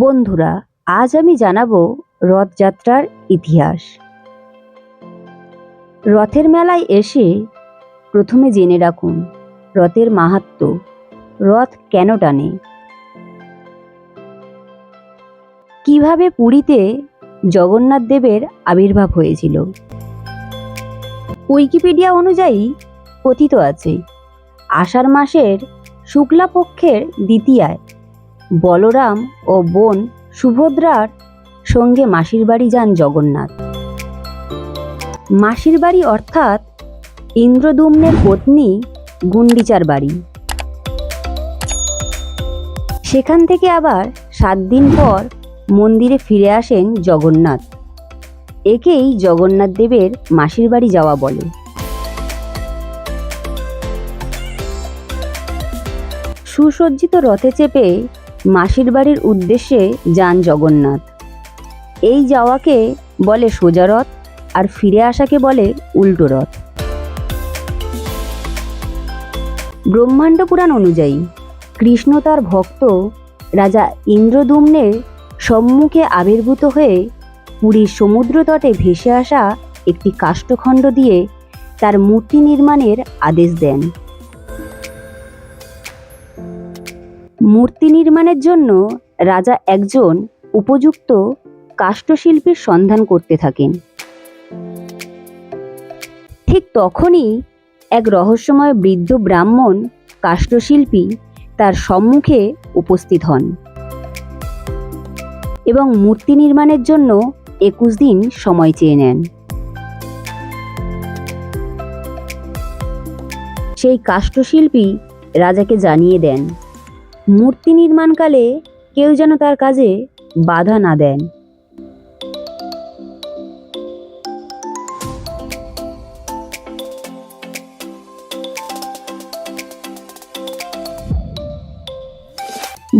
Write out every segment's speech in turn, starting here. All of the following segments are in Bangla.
বন্ধুরা, আজ আমি জানাব রথযাত্রার ইতিহাস। রথের মেলায় এসে প্রথমে জেনে রাখুন রথের মাহাত্ম্য রথ কেন টানে? কীভাবে পুরীতে জগন্নাথ দেবের আবির্ভাব হয়েছিল? উইকিপিডিয়া অনুযায়ী কথিত আছে, আষাঢ় মাসের শুক্লা পক্ষের দ্বিতীয়ায় বলরাম ও বোন সুভদ্রার সঙ্গে মাসির বাড়ি যান জগন্নাথ। মাসির বাড়ি অর্থাৎ ইন্দ্রদুম্নের পত্নী গুন্ডিচার বাড়ি। সেখান থেকে আবার সাত দিন পর মন্দিরে ফিরে আসেন জগন্নাথ। একেই জগন্নাথ দেবের মাসির বাড়ি যাওয়া বলে। সুসজ্জিত রথে চেপে মাসির বাড়ির উদ্দেশ্যে যান জগন্নাথ। এই যাওয়াকে বলে সোজা রথ আর ফিরে আসাকে বলে উল্টো রথ। ব্রহ্মাণ্ড পুরাণ অনুযায়ী কৃষ্ণ তার ভক্ত রাজা ইন্দ্রদুম্নের সম্মুখে আবির্ভূত হয়ে পুরীর সমুদ্র তটে ভেসে আসা একটি কাষ্ঠখণ্ড দিয়ে তার মূর্তি নির্মাণের আদেশ দেন। মূর্তি নির্মাণের জন্য রাজা একজন উপযুক্ত কাষ্ঠশিল্পীর সন্ধান করতে থাকেন। ঠিক তখনই এক রহস্যময় বৃদ্ধ ব্রাহ্মণ কাষ্ঠশিল্পী তার সম্মুখে উপস্থিত হন এবং মূর্তি নির্মাণের জন্য একুশ দিন সময় চেয়ে নেন। সেই কাষ্ঠশিল্পী রাজাকে জানিয়ে দেন মূর্তি নির্মাণকালে কেউ যেন তার কাজে বাধা না দেন।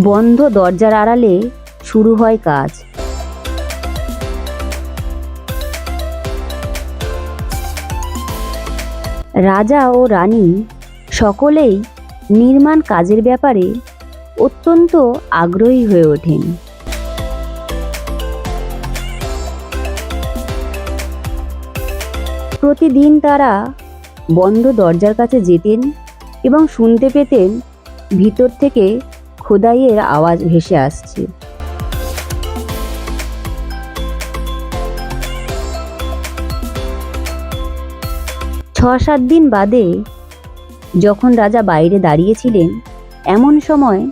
বন্ধ দরজার আড়ালে শুরু হয় কাজ। রাজা ও রানী সকলেই নির্মাণ কাজের ব্যাপারে অত্যন্ত আগ্রহী হয়ে ওঠেন। প্রতিদিন তারা বন্ধ দরজার কাছে যেতেন এবং শুনতে পেতেন ভিতর থেকে খোদাইয়ের আওয়াজ ভেসে আসছে। ছ সাত দিন বাদে যখন রাজা বাইরে দাঁড়িয়েছিলেন, এমন সময়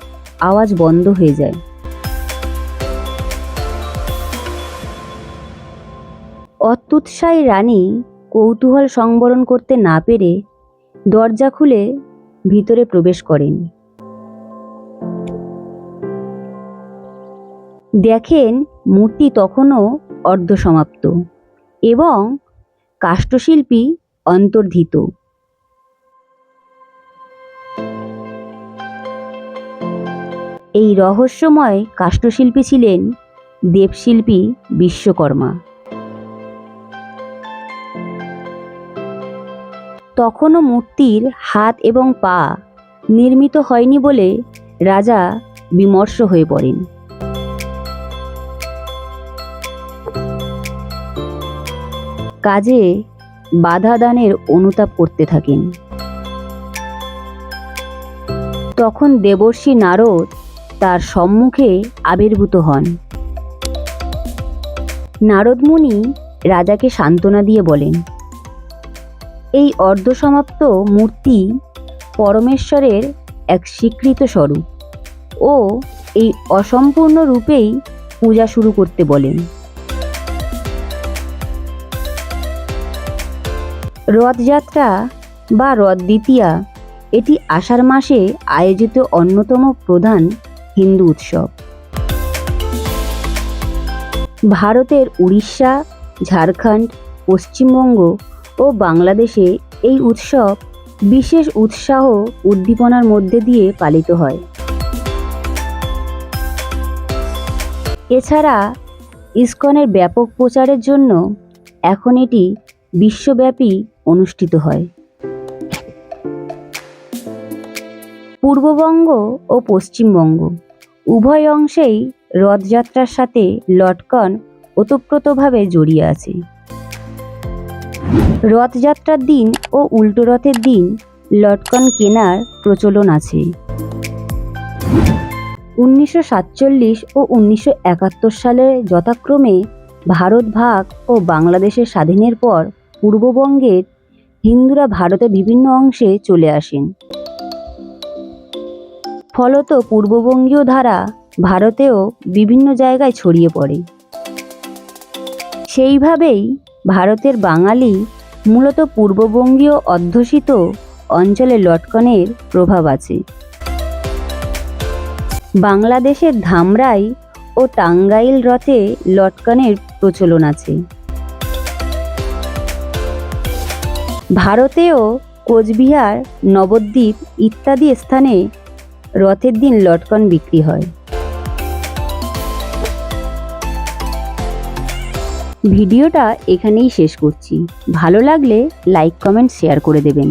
আওয়াজ বন্ধ হয়ে যায়। অত্যুৎসাহী রানী কৌতূহল সংবরণ করতে না পেরে দরজা খুলে ভিতরে প্রবেশ করেন। দেখেন মূর্তি তখনও অর্ধসমাপ্ত এবং কাষ্ঠশিল্পী অন্তর্ধিত। এই রহস্যময় কাষ্ঠশিল্পী ছিলেন দেবশিল্পী বিশ্বকর্মা। তখনও মূর্তির হাত এবং পা নির্মিত হয়নি বলে রাজা বিমর্ষ হয়ে পড়েন। কাজে বাধা দানের অনুতাপ করতে থাকেন। তখন দেবর্ষী নারদ তার সম্মুখে আবির্ভূত হন। নারদ মুনি রাজাকে সান্ত্বনা দিয়ে বলেন, এই অর্ধসমাপ্ত মূর্তি পরমেশ্বরের এক স্বীকৃত স্বরূপ ও এই অসম্পূর্ণ রূপেই পূজা শুরু করতে বলেন। রথযাত্রা বা রথ দ্বিতীয়া এটি আষাঢ় মাসে আয়োজিত অন্যতম প্রধান হিন্দু উৎসব। ভারতের উড়িষ্যা, ঝাড়খণ্ড, পশ্চিমবঙ্গ ও বাংলাদেশে এই উৎসব বিশেষ উৎসাহ উদ্দীপনার মধ্যে দিয়ে পালিত হয়। এছাড়া ইসকনের ব্যাপক প্রচারের জন্য এখন এটি বিশ্বব্যাপী অনুষ্ঠিত হয়। পূর্ববঙ্গ ও পশ্চিমবঙ্গ। উভয় অংশেই রথযাত্রার সাথে লটকন ওতপ্রোতভাবে জড়িয়ে আছে। রথযাত্রার দিন ও উল্টো রথের দিন লটকন কেনার প্রচলন আছে। উনিশশো সাতচল্লিশ ও উনিশশো একাত্তর সালে যথাক্রমে ভারত ভাগ ও বাংলাদেশের স্বাধীনের পর পূর্ববঙ্গের হিন্দুরা ভারতের বিভিন্ন অংশে চলে আসেন। ফলত পূর্ববঙ্গীয় ধারা ভারতেও বিভিন্ন জায়গায় ছড়িয়ে পড়ে। সেইভাবেই ভারতের বাঙালি মূলত পূর্ববঙ্গীয় অধ্যুষিত অঞ্চলে লটকনের প্রভাব আছে। বাংলাদেশের ধামরাই ও টাঙ্গাইল রথে লটকনের প্রচলন আছে। ভারতেও কোচবিহার, নবদ্বীপ ইত্যাদি স্থানে রথের দিন লটকন বিক্রি হয়। ভিডিওটা এখানেই শেষ করছি। ভালো লাগলে লাইক, কমেন্ট, শেয়ার করে দেবেন।